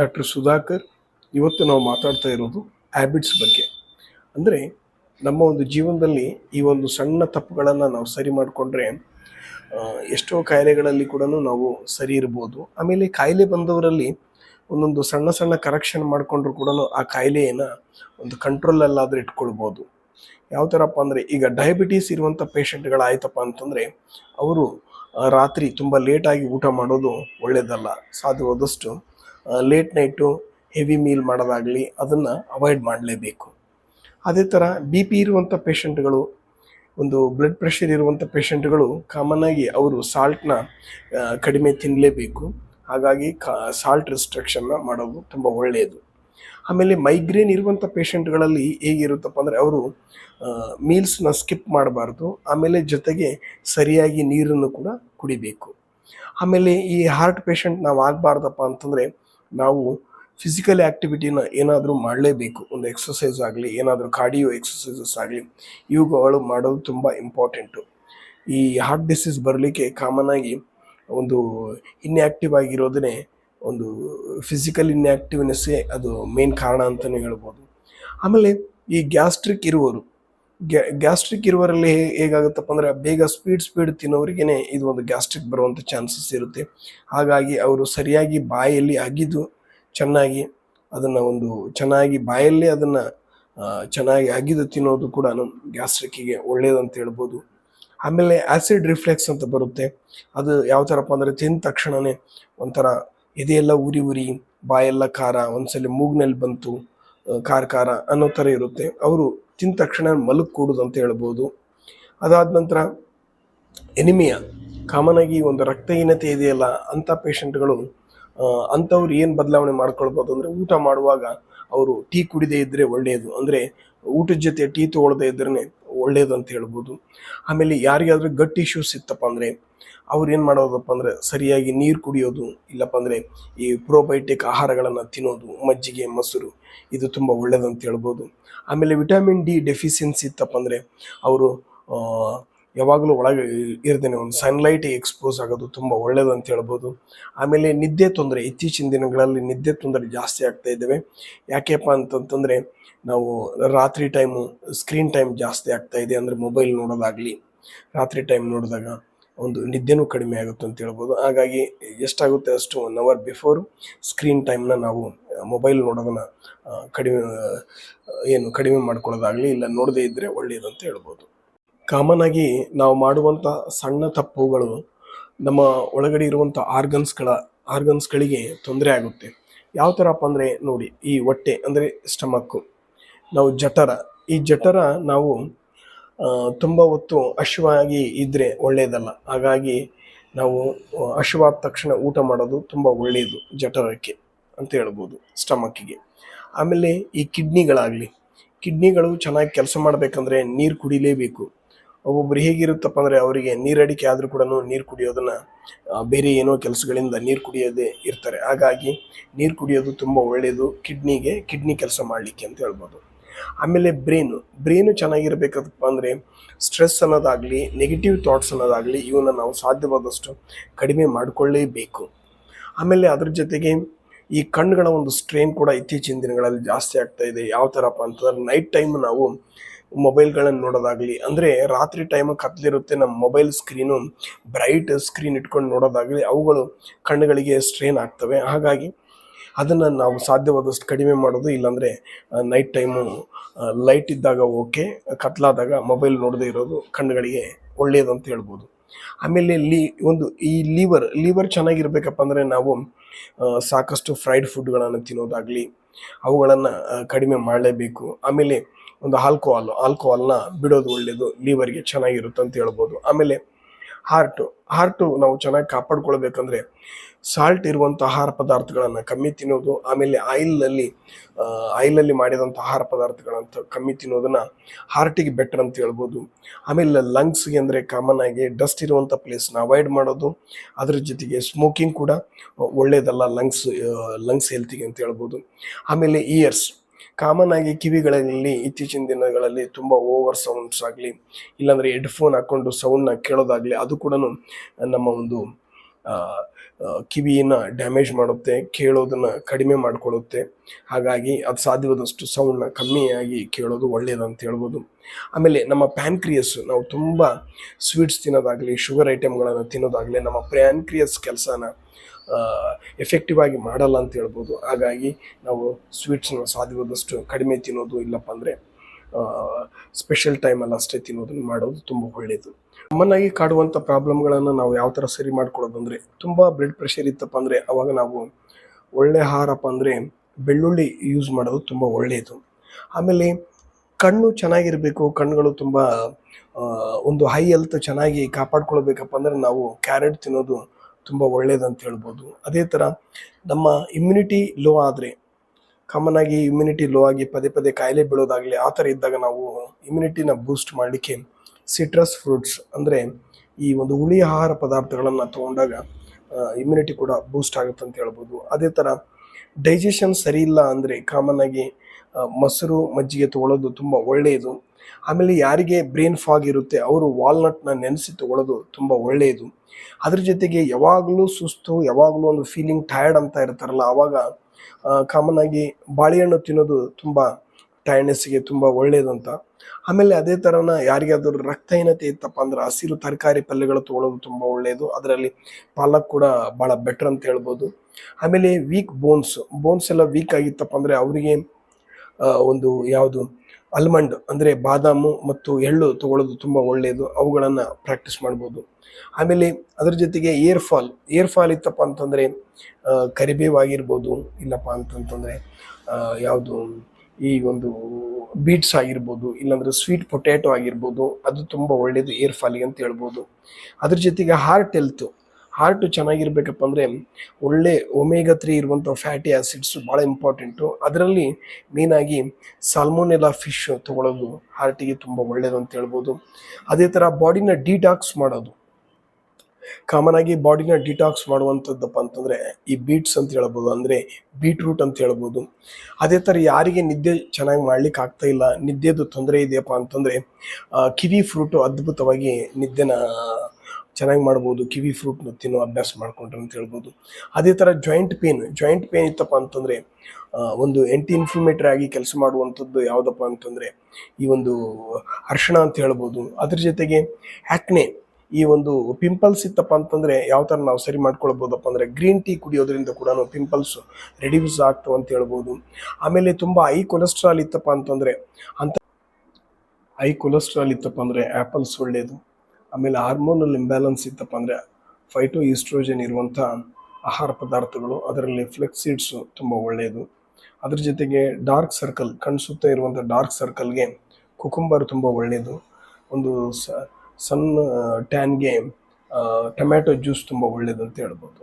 Doctor Sudhakar, ಇವತ್ತು ನಾವು ಮಾತಾಡ್ತಾ ಇರೋದು ಹ್ಯಾಬಿಟ್ಸ್ ಬಗ್ಗೆ. ಅಂದರೆ ನಮ್ಮ ಒಂದು ಜೀವನದಲ್ಲಿ ಈ ಒಂದು ಸಣ್ಣ ತಪ್ಪುಗಳನ್ನು ನಾವು ಸರಿ ಮಾಡಿಕೊಂಡ್ರೆ ಎಷ್ಟೋ ಕಾಯಿಲೆಗಳಲ್ಲಿ ಕೂಡ ನಾವು ಸರಿ ಇರ್ಬೋದು. ಆಮೇಲೆ ಕಾಯಿಲೆ ಬಂದವರಲ್ಲಿ ಒಂದೊಂದು ಸಣ್ಣ ಸಣ್ಣ ಕರೆಕ್ಷನ್ ಮಾಡಿಕೊಂಡ್ರು ಕೂಡ ಆ ಕಾಯಿಲೆಯನ್ನು ಒಂದು ಕಂಟ್ರೋಲಲ್ಲಾದರೂ ಇಟ್ಕೊಳ್ಬೋದು. ಯಾವ ಥರಪ್ಪ ಅಂದರೆ, ಈಗ ಡಯಾಬಿಟೀಸ್ ಇರುವಂಥ ಪೇಷಂಟ್ಗಳಾಯ್ತಪ್ಪ ಅಂತಂದರೆ, ಅವರು ರಾತ್ರಿ ತುಂಬ ಲೇಟಾಗಿ ಊಟ ಮಾಡೋದು ಒಳ್ಳೆಯದಲ್ಲ ಸಾಧ್ಯವಾದಷ್ಟು ಲೇಟ್ ನೈಟು ಹೆವಿ ಮೀಲ್ ಮಾಡೋದಾಗಲಿ ಅದನ್ನು ಅವಾಯ್ಡ್ ಮಾಡಲೇಬೇಕು. ಅದೇ ಥರ ಬಿ ಪಿ ಇರುವಂಥ ಪೇಷಂಟ್ಗಳು ಒಂದು ಬ್ಲಡ್ ಪ್ರೆಷರ್ ಇರುವಂಥ ಪೇಷಂಟ್ಗಳು ಆಗಿ ಅವರು ಸಾಲ್ಟ್ನ ಕಡಿಮೆ ತಿನ್ನಲೇಬೇಕು ಹಾಗಾಗಿ ಕಾ ಸಾಲ್ಟ್ ರಿಸ್ಟ್ರಿಕ್ಷನ್ನ ಮಾಡೋದು ತುಂಬ ಒಳ್ಳೆಯದು ಆಮೇಲೆ ಮೈಗ್ರೇನ್ ಇರುವಂಥ ಪೇಷಂಟ್ಗಳಲ್ಲಿ ಹೇಗಿರುತ್ತಪ್ಪ ಅಂದರೆ ಅವರು ಮೀಲ್ಸ್ನ ಸ್ಕಿಪ್ ಮಾಡಬಾರ್ದು. ಆಮೇಲೆ ಜೊತೆಗೆ ಸರಿಯಾಗಿ ನೀರನ್ನು ಕೂಡ ಕುಡಿಬೇಕು. ಆಮೇಲೆ ಈ ಹಾರ್ಟ್ ಪೇಷಂಟ್ ನಾವು ಆಗಬಾರ್ದಪ್ಪ ಅಂತಂದರೆ ನಾವು ಫಿಸಿಕಲ್ ಆ್ಯಕ್ಟಿವಿಟಿನ ಏನಾದರೂ ಮಾಡಲೇಬೇಕು. ಒಂದು ಎಕ್ಸಸೈಸ್ ಆಗಲಿ, ಏನಾದರೂ ಕಾರ್ಡಿಯೋ ಎಕ್ಸಸೈಸಸ್ ಆಗಲಿ ಇವುಗಳು ಮಾಡೋದು ತುಂಬ ಇಂಪಾರ್ಟೆಂಟು ಈ ಹಾರ್ಟ್ ಡಿಸೀಸ್ ಬರಲಿಕ್ಕೆ ಕಾಮನ್ ಆಗಿ ಒಂದು ಇನ್ಆ್ಯಕ್ಟಿವ್ ಆಗಿರೋದನ್ನೇ ಒಂದು ಫಿಸಿಕಲ್ ಇನ್ಯಾಕ್ಟಿವ್ನೆಸ್ಸೇ ಅದು ಮೇನ್ ಕಾರಣ ಅಂತಲೇ ಹೇಳ್ಬೋದು. ಆಮೇಲೆ ಈ ಗ್ಯಾಸ್ಟ್ರಿಕ್ ಇರುವವರು ಗ್ಯಾ ಗ್ಯಾಸ್ಟ್ರಿಕ್ ಇರುವರಲ್ಲಿ ಹೇಗಾಗುತ್ತಪ್ಪ ಅಂದರೆ ಬೇಗ ಸ್ಪೀಡ್ ಸ್ಪೀಡ್ ತಿನ್ನೋರಿಗೇ ಇದು ಒಂದು ಗ್ಯಾಸ್ಟ್ರಿಕ್ ಬರುವಂಥ ಚಾನ್ಸಸ್ ಇರುತ್ತೆ. ಹಾಗಾಗಿ ಅವರು ಸರಿಯಾಗಿ ಬಾಯಲ್ಲಿ ಅಗಿದು ಚೆನ್ನಾಗಿ ಅದನ್ನು ಒಂದು ಚೆನ್ನಾಗಿ ಬಾಯಲ್ಲಿ ಅದನ್ನು ಚೆನ್ನಾಗಿ ಅಗಿದು ತಿನ್ನೋದು ಕೂಡ ಗ್ಯಾಸ್ಟ್ರಿಕ್ಕಿಗೆ ಒಳ್ಳೆಯದಂತ ಹೇಳ್ಬೋದು. ಆಮೇಲೆ ಆ್ಯಸಿಡ್ ರಿಫ್ಲೆಕ್ಸ್ ಅಂತ ಬರುತ್ತೆ. ಅದು ಯಾವ ಥರಪ್ಪ ಅಂದರೆ ತಿಂದ ತಕ್ಷಣವೇ ಒಂಥರ ಎದೆಯೆಲ್ಲ ಉರಿ ಉರಿ, ಬಾಯೆಲ್ಲ ಖಾರ, ಒಂದ್ಸಲಿ ಮೂಗ್ನಲ್ಲಿ ಬಂತು ಖಾರ ಖಾರ ಅನ್ನೋ ಥರ ಇರುತ್ತೆ. ಅವರು ತಿಂದ ತಕ್ಷಣ ಮಲಗ್ ಕೂಡುದು ಅಂತ ಹೇಳ್ಬೋದು. ಅದಾದ ನಂತರ ಎನಿಮಿಯ ಕಾಮನ್ ಆಗಿ ಒಂದು ರಕ್ತಹೀನತೆ ಇದೆಯಲ್ಲ, ಅಂಥ ಪೇಷಂಟ್ಗಳು ಅಂಥವ್ರು ಏನು ಬದಲಾವಣೆ ಮಾಡ್ಕೊಳ್ಬೋದು ಅಂದರೆ ಊಟ ಮಾಡುವಾಗ ಅವರು ಟೀ ಕುಡಿದೇ ಇದ್ದರೆ ಒಳ್ಳೆಯದು ಅಂದರೆ ಊಟದ ಜೊತೆ ಟೀ ತೊಗೊಳ್ದೇ ಇದ್ರೇ ಒಳ್ಳೆಯದು ಅಂತ ಹೇಳ್ಬೋದು. ಆಮೇಲೆ ಯಾರಿಗಾದ್ರೂ ಗಟ್ ಇಶ್ಯೂಸ್ ಇತ್ತಪ್ಪ ಅಂದರೆ ಅವ್ರು ಏನು ಮಾಡೋದಪ್ಪ ಅಂದರೆ ಸರಿಯಾಗಿ ನೀರು ಕುಡಿಯೋದು, ಇಲ್ಲಪ್ಪ ಅಂದರೆ ಈ ಪ್ರೋಬಯೋಟಿಕ್ ಆಹಾರಗಳನ್ನು ತಿನ್ನೋದು, ಮಜ್ಜಿಗೆ, ಮೊಸರು, ಇದು ತುಂಬ ಅಂತ ಹೇಳ್ಬೋದು. ಆಮೇಲೆ ವಿಟಮಿನ್ ಡಿ ಡೆಫಿಷಿಯನ್ಸಿ ಇತ್ತಪ್ಪ ಅಂದರೆ ಅವರು ಯಾವಾಗಲೂ ಒಳಗೆ ಇರ್ದೇನೆ ಒಂದು ಸನ್ಲೈಟ್ ಎಕ್ಸ್ಪೋಸ್ ಆಗೋದು ತುಂಬ ಒಳ್ಳೇದು ಅಂತ ಹೇಳ್ಬೋದು. ಆಮೇಲೆ ನಿದ್ದೆ ತೊಂದರೆ, ಇತ್ತೀಚಿನ ದಿನಗಳಲ್ಲಿ ನಿದ್ದೆ ತೊಂದರೆ ಜಾಸ್ತಿ ಆಗ್ತಾ ಇದ್ದಾವೆ. ಯಾಕೆಪ್ಪ ಅಂತಂತಂದರೆ ನಾವು ರಾತ್ರಿ ಟೈಮು ಸ್ಕ್ರೀನ್ ಟೈಮ್ ಜಾಸ್ತಿ ಆಗ್ತಾ ಇದೆ ಅಂದರೆ ಮೊಬೈಲ್ ನೋಡೋದಾಗಲಿ, ರಾತ್ರಿ ಟೈಮ್ ನೋಡಿದಾಗ ಒಂದು ನಿದ್ದೆನೂ ಕಡಿಮೆ ಆಗುತ್ತೆ ಅಂತ ಹೇಳ್ಬೋದು. ಹಾಗಾಗಿ ಎಷ್ಟಾಗುತ್ತೆ ಅಷ್ಟು ಒನ್ ಅವರ್ ಬಿಫೋರ್ ಸ್ಕ್ರೀನ್ ಟೈಮ್ನ ನಾವು ಮೊಬೈಲ್ ನೋಡೋದನ್ನು ಕಡಿಮೆ, ಏನು ಕಡಿಮೆ ಮಾಡ್ಕೊಳ್ಳೋದಾಗಲಿ ಇಲ್ಲ ನೋಡದೇ ಇದ್ದರೆ ಒಳ್ಳೆಯದು ಅಂತ ಹೇಳ್ಬೋದು. ಕಾಮನ್ ಆಗಿ ನಾವು ಮಾಡುವಂಥ ಸಣ್ಣ ತಪ್ಪುಗಳು ನಮ್ಮ ಒಳಗಡೆ ಇರುವಂಥ ಆರ್ಗನ್ಸ್ಗಳ ಆರ್ಗನ್ಸ್ಗಳಿಗೆ ತೊಂದರೆ ಆಗುತ್ತೆ. ಯಾವ ಥರಪ್ಪ ಅಂದರೆ ನೋಡಿ, ಈ ಹೊಟ್ಟೆ ಅಂದರೆ ಸ್ಟಮಕ್ಕು ನಾವು ಜಠರ, ಈ ಜಠರ ನಾವು ತುಂಬ ಹೊತ್ತು ಹಶುವಾಗಿ ಇದ್ದರೆ ಒಳ್ಳೆಯದಲ್ಲ ಹಾಗಾಗಿ ನಾವು ಹಶುವಾದ ತಕ್ಷಣ ಊಟ ಮಾಡೋದು ತುಂಬ ಒಳ್ಳೆಯದು ಜಠರಕ್ಕೆ. ಅಂತ ಹೇಳ್ಬೋದು ಸ್ಟಮಕ್ಕಿಗೆ. ಆಮೇಲೆ ಈ ಕಿಡ್ನಿಗಳಾಗಲಿ, ಕಿಡ್ನಿಗಳು ಚೆನ್ನಾಗಿ ಕೆಲಸ ಮಾಡಬೇಕಂದ್ರೆ ನೀರು ಕುಡಿಲೇಬೇಕು. ಒಬ್ಬೊಬ್ರು ಹೇಗಿರುತ್ತಪ್ಪ ಅಂದರೆ ಅವರಿಗೆ ನೀರಡಿಕೆ ಆದರೂ ಕೂಡ ನೀರು ಕುಡಿಯೋದನ್ನು ಬೇರೆ ಏನೋ ಕೆಲಸಗಳಿಂದ ನೀರು ಕುಡಿಯೋದೇ ಇರ್ತಾರೆ. ಹಾಗಾಗಿ ನೀರು ಕುಡಿಯೋದು ತುಂಬ ಒಳ್ಳೆಯದು ಕಿಡ್ನಿಗೆ, ಕಿಡ್ನಿ ಕೆಲಸ ಮಾಡಲಿಕ್ಕೆ ಅಂತ ಹೇಳ್ಬೋದು. ಆಮೇಲೆ ಬ್ರೈನು ಬ್ರೈನು ಚೆನ್ನಾಗಿರ್ಬೇಕಪ್ಪ ಅಂದರೆ ಸ್ಟ್ರೆಸ್ ಅನ್ನೋದಾಗಲಿ, ನೆಗೆಟಿವ್ ಥಾಟ್ಸ್ ಅನ್ನೋದಾಗಲಿ ಇವನ್ನ ನಾವು ಸಾಧ್ಯವಾದಷ್ಟು ಕಡಿಮೆ ಮಾಡಿಕೊಳ್ಳೇಬೇಕು. ಆಮೇಲೆ ಅದ್ರ ಜೊತೆಗೆ ಈ ಕಣ್ಣುಗಳ ಒಂದು ಸ್ಟ್ರೈನ್ ಕೂಡ ಇತ್ತೀಚಿನ ದಿನಗಳಲ್ಲಿ ಜಾಸ್ತಿ ಆಗ್ತಾ ಇದೆ. ಯಾವ ಥರಪ್ಪ ಅಂತಂದ್ರೆ ನೈಟ್ ಟೈಮ್ ನಾವು ಮೊಬೈಲ್ಗಳನ್ನು ನೋಡೋದಾಗಲಿ, ಅಂದರೆ ರಾತ್ರಿ ಟೈಮ್ ಕತ್ಲಿರುತ್ತೆ ನಮ್ಮ ಮೊಬೈಲ್ ಸ್ಕ್ರೀನು ಬ್ರೈಟ್ ಸ್ಕ್ರೀನ್ ಇಟ್ಕೊಂಡು ನೋಡೋದಾಗಲಿ ಅವುಗಳು ಕಣ್ಣುಗಳಿಗೆ ಸ್ಟ್ರೈನ್ ಆಗ್ತವೆ. ಹಾಗಾಗಿ ಅದನ್ನು ನಾವು ಸಾಧ್ಯವಾದಷ್ಟು ಕಡಿಮೆ ಮಾಡೋದು ಇಲ್ಲಾಂದರೆ ನೈಟ್ ಟೈಮು ಲೈಟ್ ಇದ್ದಾಗ ಓಕೆ ಕತ್ಲಾದಾಗ ಮೊಬೈಲ್ ನೋಡದೇ ಇರೋದು ಕಣ್ಣುಗಳಿಗೆ ಒಳ್ಳೆಯದು ಅಂತ ಹೇಳ್ಬೋದು. ಆಮೇಲೆ ಲೀ, ಒಂದು ಈ ಲಿವರ್ ಲಿವರ್ ಚೆನ್ನಾಗಿರ್ಬೇಕಪ್ಪ ಅಂದರೆ ನಾವು ಸಾಕಷ್ಟು ಫ್ರೈಡ್ ಫುಡ್ಗಳನ್ನು ತಿನ್ನೋದಾಗಲಿ, ಅವುಗಳನ್ನು ಕಡಿಮೆ ಮಾಡಲೇಬೇಕು. ಆಮೇಲೆ ಒಂದು ಆಲ್ಕೋಹಾಲ್, ಆಲ್ಕೋಹಾಲ್ನ ಬಿಡೋದು ಒಳ್ಳೆಯದು ಲಿವರ್ಗೆ ಚೆನ್ನಾಗಿರುತ್ತೆ ಅಂತ ಹೇಳ್ಬೋದು. ಆಮೇಲೆ ಹಾರ್ಟು ಹಾರ್ಟು ನಾವು ಚೆನ್ನಾಗಿ ಕಾಪಾಡ್ಕೊಳ್ಬೇಕಂದ್ರೆ ಸಾಲ್ಟ್ ಇರುವಂಥ ಆಹಾರ ಪದಾರ್ಥಗಳನ್ನು ಕಮ್ಮಿ ತಿನ್ನೋದು, ಆಮೇಲೆ ಆಯಿಲ್ನಲ್ಲಿ ಆಯಿಲಲ್ಲಿ ಮಾಡಿದಂಥ ಆಹಾರ ಪದಾರ್ಥಗಳಂತ ಕಮ್ಮಿ ತಿನ್ನೋದನ್ನು ಹಾರ್ಟಿಗೆ ಬೆಟರ್ ಅಂತ ಹೇಳ್ಬೋದು. ಆಮೇಲೆ ಲಂಗ್ಸ್ಗೆ ಅಂದರೆ ಕಾಮನ್ ಆಗಿ ಡಸ್ಟ್ ಇರುವಂಥ ಪ್ಲೇಸ್ನ ಅವಾಯ್ಡ್ ಮಾಡೋದು. ಅದ್ರ ಜೊತೆಗೆ ಸ್ಮೋಕಿಂಗ್ ಕೂಡ ಒಳ್ಳೆಯದಲ್ಲ ಲಂಗ್ಸ್ ಲಂಗ್ಸ್ ಹೆಲ್ತಿಗೆ ಅಂತ ಹೇಳ್ಬೋದು. ಆಮೇಲೆ ಇಯರ್ಸ್. ಕಾಮನ್ ಆಗಿ ಕಿವಿಗಳಲ್ಲಿ ಇತ್ತೀಚಿನ ದಿನಗಳಲ್ಲಿ ತುಂಬ ಓವರ್ ಸೌಂಡ್ಸ್ ಆಗಲಿ, ಇಲ್ಲಾಂದರೆ ಹೆಡ್ಫೋನ್ ಹಾಕ್ಕೊಂಡು ಸೌಂಡ್ನ ಕೇಳೋದಾಗಲಿ, ಅದು ಕೂಡ ನಮ್ಮ ಒಂದು ಕಿವಿನ ಡ್ಯಾಮೇಜ್ ಮಾಡುತ್ತೆ, ಕೇಳೋದನ್ನು ಕಡಿಮೆ ಮಾಡಿಕೊಳ್ಳುತ್ತೆ. ಹಾಗಾಗಿ ಅದು ಸಾಧ್ಯವಾದಷ್ಟು ಸೌಂಡ್ನ ಕಮ್ಮಿಯಾಗಿ ಕೇಳೋದು ಒಳ್ಳೆಯದು ಅಂತ ಹೇಳ್ಬೋದು. ಆಮೇಲೆ ನಮ್ಮ ಪ್ಯಾನ್ಕ್ರಿಯಸ್ ನಾವು ತುಂಬ ಸ್ವೀಟ್ಸ್ ತಿನ್ನೋದಾಗಲಿ ಶುಗರ್ ಐಟಮ್ಗಳನ್ನು ತಿನ್ನೋದಾಗಲಿ, ನಮ್ಮ ಪ್ಯಾನ್ಕ್ರಿಯಸ್ ಕೆಲಸನ ಎಫೆಕ್ಟಿವ್ ಆಗಿ ಮಾಡಲ್ಲ ಅಂತ ಹೇಳ್ಬೋದು. ಹಾಗಾಗಿ ನಾವು ಸ್ವೀಟ್ಸ್ನ ಸಾಧ್ಯವಾದಷ್ಟು ಕಡಿಮೆ ತಿನ್ನೋದು ಇಲ್ಲಪ್ಪ ಅಂದರೆ ಸ್ಪೆಷಲ್ ಟೈಮಲ್ಲಿ ಅಷ್ಟೇ ತಿನ್ನೋದನ್ನು ಮಾಡೋದು ತುಂಬ ಒಳ್ಳೆಯದು ಕಾಮನ್ನಾಗಿ ಕಾಡುವಂಥ ಪ್ರಾಬ್ಲಮ್ಗಳನ್ನು ನಾವು ಯಾವ ಥರ ಸರಿ ಮಾಡ್ಕೊಳ್ಳೋದಂದರೆ ತುಂಬ ಬ್ಲಡ್ ಪ್ರೆಷರ್ ಇತ್ತಪ್ಪ ಅಂದರೆ ಅವಾಗ ನಾವು ಒಳ್ಳೆ ಆಹಾರಪ್ಪ ಅಂದರೆ ಬೆಳ್ಳುಳ್ಳಿ ಯೂಸ್ ಮಾಡೋದು ತುಂಬ ಒಳ್ಳೆಯದು ಆಮೇಲೆ ಕಣ್ಣು ಚೆನ್ನಾಗಿರಬೇಕು, ಕಣ್ಣುಗಳು ತುಂಬ ಒಂದು ಹೈ ಹೆಲ್ತ್ ಚೆನ್ನಾಗಿ ಕಾಪಾಡ್ಕೊಳ್ಬೇಕಪ್ಪ ಅಂದರೆ ನಾವು ಕ್ಯಾರೆಟ್ ತಿನ್ನೋದು ತುಂಬ ಒಳ್ಳೇದಂತ ಹೇಳ್ಬೋದು. ಅದೇ ಥರ ನಮ್ಮ ಇಮ್ಯುನಿಟಿ ಲೋ ಆದರೆ ಕಾಮನ್ ಆಗಿ ಇಮ್ಯುನಿಟಿ ಲೋ ಆಗಿ ಪದೇ ಪದೇ ಕಾಯಿಲೆ ಬೀಳೋದಾಗಲಿ ಆ ಥರ ಇದ್ದಾಗ ನಾವು ಇಮ್ಯುನಿಟಿನ ಬೂಸ್ಟ್ ಮಾಡಲಿಕ್ಕೆ ಸಿಟ್ರಸ್ ಫ್ರೂಟ್ಸ್ ಅಂದರೆ ಈ ಒಂದು ಹುಳಿ ಆಹಾರ ಪದಾರ್ಥಗಳನ್ನು ತೊಗೊಂಡಾಗ ಇಮ್ಯುನಿಟಿ ಕೂಡ ಬೂಸ್ಟ್ ಆಗುತ್ತೆ ಅಂತ ಹೇಳ್ಬೋದು. ಅದೇ ಥರ ಡೈಜೆಷನ್ ಸರಿ ಇಲ್ಲ ಅಂದರೆ ಕಾಮನ್ ಆಗಿ ಮೊಸರು ಮಜ್ಜಿಗೆ ತೊಗೊಳ್ಳೋದು ತುಂಬ ಒಳ್ಳೆಯದು. ಆಮೇಲೆ ಯಾರಿಗೆ ಬ್ರೈನ್ ಫಾಗ್ ಇರುತ್ತೆ ಅವರು ವಾಲ್ನಟ್ನ ನೆನೆಸಿ ತಗೊಳ್ಳೋದು ತುಂಬ ಒಳ್ಳೆಯದು. ಅದ್ರ ಜೊತೆಗೆ ಯಾವಾಗಲೂ ಸುಸ್ತು, ಯಾವಾಗಲೂ ಒಂದು ಫೀಲಿಂಗ್ ಟಯರ್ಡ್ ಅಂತ ಇರ್ತಾರಲ್ಲ ಆವಾಗ ಕಾಮನ್ ಆಗಿ ಬಾಳೆಹಣ್ಣು ತಿನ್ನೋದು ತುಂಬ ಟಯರ್ಡ್ನೆಸ್ಗೆ ತುಂಬ ಒಳ್ಳೆಯದು ಅಂತ. ಆಮೇಲೆ ಅದೇ ಥರನ ಯಾರಿಗಾದರೂ ರಕ್ತಹೀನತೆ ಇತ್ತಪ್ಪ ಅಂದ್ರೆ ಹಸಿರು ತರಕಾರಿ ಪಲ್ಯಗಳು ತಗೊಳ್ಳೋದು ತುಂಬ ಒಳ್ಳೆಯದು ಅದರಲ್ಲಿ ಪಾಲಕ್ ಕೂಡ ಭಾಳ ಬೆಟರ್ ಅಂತ ಹೇಳ್ಬೋದು. ಆಮೇಲೆ ವೀಕ್ ಬೋನ್ಸ್ ಬೋನ್ಸ್ ಎಲ್ಲ ವೀಕ್ ಆಗಿತ್ತಪ್ಪ ಅಂದರೆ ಅವರಿಗೆ ಒಂದು ಯಾವುದು ಅಲ್ಮಂಡ್ ಅಂದರೆ ಬಾದಾಮು ಮತ್ತು ಎಳ್ಳು ತಗೊಳ್ಳೋದು ತುಂಬ ಒಳ್ಳೆಯದು ಅವುಗಳನ್ನು ಪ್ರಾಕ್ಟೀಸ್ ಮಾಡ್ಬೋದು. ಆಮೇಲೆ ಅದ್ರ ಜೊತೆಗೆ ಏರ್ ಫಾಲ್ ಏರ್ ಫಾಲ್ ಇತ್ತಪ್ಪ ಅಂತಂದರೆ ಕರಿಬೇವು ಆಗಿರ್ಬೋದು ಇಲ್ಲಪ್ಪ ಅಂತಂತಂದರೆ ಯಾವುದು ಈ ಒಂದು ಬೀಟ್ಸ್ ಆಗಿರ್ಬೋದು, ಇಲ್ಲಾಂದ್ರೆ ಸ್ವೀಟ್ ಪೊಟ್ಯಾಟೊ ಆಗಿರ್ಬೋದು, ಅದು ತುಂಬ ಒಳ್ಳೆಯದು ಏರ್ ಫಾಲಿಗೆ ಅಂತ ಹೇಳ್ಬೋದು. ಅದ್ರ ಜೊತೆಗೆ ಹಾರ್ಟ್ ಹೆಲ್ತು ಹಾರ್ಟ್ ಚೆನ್ನಾಗಿರ್ಬೇಕಪ್ಪ ಅಂದರೆ ಒಳ್ಳೆ ಒಮೇಗಾ ತ್ರೀ ಇರುವಂಥ ಫ್ಯಾಟಿ ಆ್ಯಸಿಡ್ಸ್ ಭಾಳ ಇಂಪಾರ್ಟೆಂಟು ಅದರಲ್ಲಿ ಮೇನಾಗಿ ಸಾಲ್ಮೋನೆಲ್ಲ ಫಿಶ್ ತಗೊಳ್ಳೋದು ಹಾರ್ಟಿಗೆ ತುಂಬ ಒಳ್ಳೆಯದು ಅಂತ ಹೇಳ್ಬೋದು. ಅದೇ ಥರ ಬಾಡಿನ ಡಿಟಾಕ್ಸ್ ಮಾಡೋದು. ಕಾಮನ್ ಆಗಿ ಬಾಡಿನ ಡಿಟಾಕ್ಸ್ ಮಾಡುವಂಥದ್ದಪ್ಪ ಅಂತಂದರೆ, ಈ ಬೀಟ್ಸ್ ಅಂತ ಹೇಳ್ಬೋದು, ಅಂದರೆ ಬೀಟ್ರೂಟ್ ಅಂತ ಹೇಳ್ಬೋದು. ಅದೇ ಥರ ಯಾರಿಗೆ ನಿದ್ದೆ ಚೆನ್ನಾಗಿ ಮಾಡ್ಲಿಕ್ಕೆ ಆಗ್ತಾ ಇಲ್ಲ, ನಿದ್ದೆದು ತೊಂದರೆ ಇದೆಯಪ್ಪ ಅಂತಂದರೆ ಕಿವಿ ಫ್ರೂಟು ಅದ್ಭುತವಾಗಿ ನಿದ್ದೆನ ಚೆನ್ನಾಗಿ ಮಾಡ್ಬೋದು, ಕಿವಿ ಫ್ರೂಟ್ನ ತಿನ್ನೋ ಅಭ್ಯಾಸ ಮಾಡ್ಕೊಂಡ್ರೆ ಅಂತ ಹೇಳ್ಬೋದು. ಅದೇ ಥರ ಜಾಯಿಂಟ್ ಪೇನ್ ಜಾಯಿಂಟ್ ಪೇನ್ ಇತ್ತಪ್ಪ ಅಂತಂದರೆ ಒಂದು ಎಂಟಿ ಇನ್ಫ್ಲಮೇಟ್ರಿ ಆಗಿ ಕೆಲಸ ಮಾಡುವಂಥದ್ದು ಯಾವುದಪ್ಪ ಅಂತಂದರೆ, ಈ ಒಂದು ಅರ್ಶಿಣ ಅಂತ ಹೇಳ್ಬೋದು. ಅದ್ರ ಜೊತೆಗೆ ಆ್ಯಕ್ನೆ ಈ ಒಂದು ಪಿಂಪಲ್ಸ್ ಇತ್ತಪ್ಪ ಅಂತಂದರೆ ಯಾವ ಥರ ನಾವು ಸರಿ ಮಾಡ್ಕೊಳ್ಬೋದಪ್ಪ ಅಂದರೆ ಗ್ರೀನ್ ಟೀ ಕುಡಿಯೋದ್ರಿಂದ ಕೂಡ ಪಿಂಪಲ್ಸ್ ರೆಡ್ಯೂಸ್ ಆಗ್ತವೆ ಅಂತ ಹೇಳ್ಬೋದು. ಆಮೇಲೆ ತುಂಬ ಹೈ ಕೊಲೆಸ್ಟ್ರಾಲ್ ಇತ್ತಪ್ಪ ಅಂತಂದರೆ ಅಂತ ಹೈ ಕೊಲೆಸ್ಟ್ರಾಲ್ ಇತ್ತಪ್ಪ ಅಂದರೆ ಆ್ಯಪಲ್ಸ್ ಒಳ್ಳೆಯದು ಆಮೇಲೆ ಹಾರ್ಮೋನಲ್ ಇಂಬ್ಯಾಲೆನ್ಸ್ ಇತ್ತಪ್ಪ ಅಂದರೆ ಫೈಟೋ ಈಸ್ಟ್ರೋಜನ್ ಇರುವಂಥ ಆಹಾರ ಪದಾರ್ಥಗಳು, ಅದರಲ್ಲಿ ಫ್ಲೆಕ್ಸ್ ಸೀಡ್ಸು ತುಂಬ ಒಳ್ಳೆಯದು ಅದ್ರ ಜೊತೆಗೆ ಡಾರ್ಕ್ ಸರ್ಕಲ್ ಕಣ್ಣು ಸುತ್ತ ಇರುವಂಥ ಡಾರ್ಕ್ ಸರ್ಕಲ್ಗೆ ಕುಕುಂಬರ್ ತುಂಬ ಒಳ್ಳೆಯದು ಒಂದು ಸ ಸಣ್ಣ ಟ್ಯಾನ್ಗೆ ಟೊಮ್ಯಾಟೊ ಜ್ಯೂಸ್ ತುಂಬ ಒಳ್ಳೆಯದು ಅಂತ ಹೇಳ್ಬೋದು.